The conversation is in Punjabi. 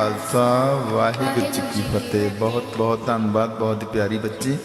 ਖਾਲਸਾ ਵਾਹਿਗੁਰੂ ਜੀ ਕੀ ਫਤਿਹ। ਬਹੁਤ ਬਹੁਤ ਧੰਨਵਾਦ ਬਹੁਤ ਹੀ ਪਿਆਰੀ ਬੱਚੀ।